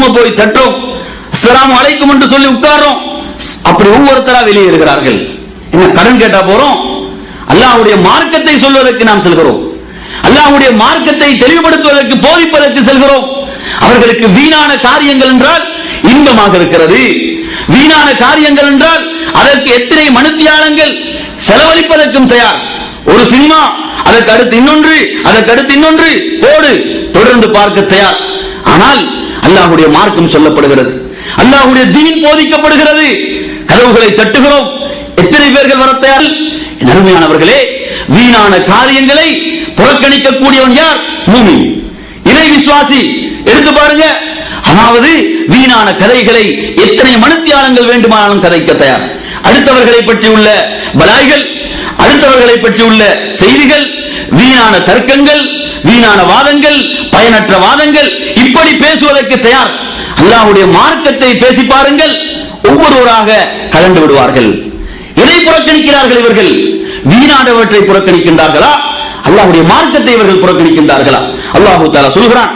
ரூம போய் தட்டோம் அஸ்லாம் அழைக்கும் என்று சொல்லி உட்காரோம் அப்படி ஒவ்வொருத்தரா வெளியே இருக்கிறார்கள். என்ன கடன் கேட்டா போறோம். அல்லாஹ்வுடைய மார்க்கத்தை சொல்வதற்கு நாம் செல்கிறோம். அல்லாஹ்வுடைய மார்க்கத்தை தெளிவுபடுத்துவதற்கு போதிப்பதற்கு செல்கிறோம். அவர்களுக்கு வீணான காரியங்கள் என்றால் இன்பமாக இருக்கிறது. வீணான காரியங்கள் என்றால் அதற்கு எத்தனை மனுத்தியாரங்கள் செலவழிப்பதற்கும் தயார். ஒரு சினிமா அதற்கு அடுத்து இன்னொன்று அதற்கு அடுத்து இன்னொன்று போடு தொடர்ந்து பார்க்க தயார். ஆனால் அல்லாஹுடைய மார்க்கம் சொல்லப்படுகிறது. அல்லாஹுடைய தீன் போதிக்கப்படுகிறது. கதவுகளை தட்டுகிறோம். எத்தனை பேர்கள் வர தயார்? அருமையானவர்களே வீணான காரியங்களை புறக்கணிக்கக்கூடியவன் யார்? பூமி இறை விசுவாசி எடுத்து பாருங்க. அதாவது வீணான கதைகளை எத்தனை மனுத்தியாளங்கள் வேண்டுமானாலும் கதைக்க தயார். அடுத்தவர்களை பற்றி உள்ள பலாய்கள் அடுத்தவர்களை பற்றி உள்ள செய்திகள் வீணான தர்க்கங்கள் வீணான வாதங்கள் பயனற்ற வாதங்கள் இப்படி பேசுவதற்கு தயார். அல்லாஹுடைய மார்க்கத்தை பேசி பாருங்கள். ஒவ்வொருவராக கலந்து விடுவார்கள். எதை புறக்கணிக்கிறார்கள் இவர்கள்? வீணானவற்றை புறக்கணிக்கின்றார்களா? அல்லாஹுடைய மார்க்கத்தை இவர்கள் புறக்கணிக்கின்றார்களா? அல்லாஹு தாலா சொல்கிறான்